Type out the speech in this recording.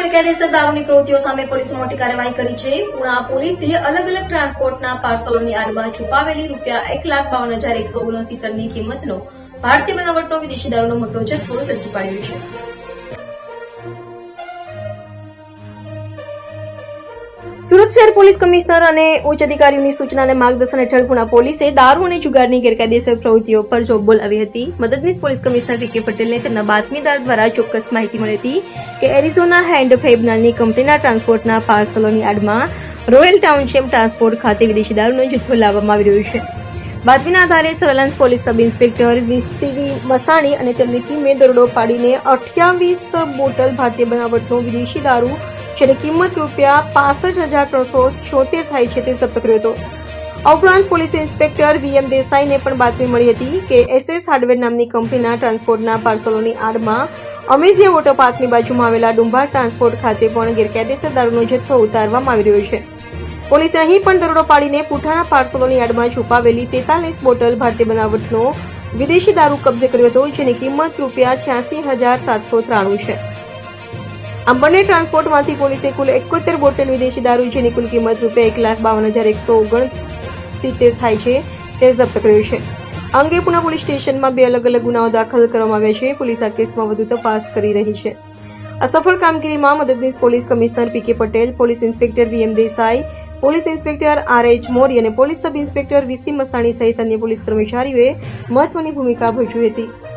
પ્રવૃત્તિઓ સામે પોલીસ મોટી કાર્યવાહી કરી છે. પુણા પોલીસે અલગ અલગ ટ્રાન્સપોર્ટના પાર્સલોની આડમાં છુપાવેલી રૂપિયા એક લાખ બાવન હજાર એકસો ઓગણસિત્તેરની કિંમતનો ભારતીય બનાવટનો વિદેશી દારૂનો મોટો જથ્થો ઝડપી પાડ્યો છે. સુરત શહેર પોલીસ કમિશનર અને ઉચ્ચ અધિકારીઓની સૂચના અને માર્ગદર્શન હેઠળ પુણા પોલીસે દારૂ અને જુગારની ગેરકાયદેસર પ્રવૃત્તિઓ પર જોબ બોલાવી હતી. મદદનીશ પોલીસ કમિશનર વી કે પટેલને તેમના બાતમીદાર દ્વારા ચોક્કસ માહિતી મળી હતી કે એરિઝોના હેન્ડ ફેબ નામની કંપનીના ટ્રાન્સપોર્ટના પાર્સલોની આડમાં રોયલ ટાઉનશીપ ટ્રાન્સપોર્ટ ખાતે વિદેશી દારૂનો જથ્થો લાવવામાં આવી રહ્યો છે. બાતમીના આધારે surveillance police sub inspector VCV Masani અને તેમની ટીમે દરોડો પાડીને અઠ્યાવીસ બોટલ ભારતીય બનાવટનો વિદેશી દારૂ જેની કિંમત રૂપિયા પાસઠ હજાર ત્રણસો છોતેર થાય છે તે જપ્ત કર્યો હતો. આ ઉપરાંત પોલીસ ઇન્સ્પેક્ટર વીએમ દેસાઈને પણ બાતમી મળી હતી કે એસએસ હાર્ડવેર નામની કંપનીના ટ્રાન્સપોર્ટના પાર્સલોની આડમાં અમેઝિયા વોટરપાર્કની બાજુમાં આવેલા ડુંભાર ટ્રાન્સપોર્ટ ખાતે પણ ગેરકાયદેસર દારૂનો જથ્થો ઉતારવામાં આવી રહ્યો છે. પોલીસે અહીં પણ દરોડો પાડીને પુઠાના પાર્સલોની યાર્ડમાં છુપાવેલી તેતાલીસ બોટલ ભારતીય બનાવટનો વિદેશી દારૂ કબજે કર્યો હતો, જેની કિંમત રૂપિયા છ્યાસી હજાર સાતસો ત્રાણું છે. આમ બંને ટ્રાન્સપોર્ટમાંથી પોલીસે કુલ એકોતેર બોટલ વિદેશી દારૂ જેની કુલ કિંમત રૂપિયા એક લાખ બાવન હજાર એકસો ઓગણસિત્તેર થાય છે તે જપ્ત કર્યું છે. આ અંગે પુના પોલીસ સ્ટેશનમાં બે અલગ અલગ ગુનાઓ દાખલ કરવામાં આવ્યા છે. પોલીસ આ કેસમાં વધુ તપાસ કરી રહી છે. આ સફળ કામગીરીમાં મદદનીશ police commissioner P K Patel, police inspector V M Desai, police inspector R H Mori અને police sub inspector V C Mastani સહિત અન્ય પોલીસ કર્મચારીઓએ મહત્વની ભૂમિકા ભજવી હતી.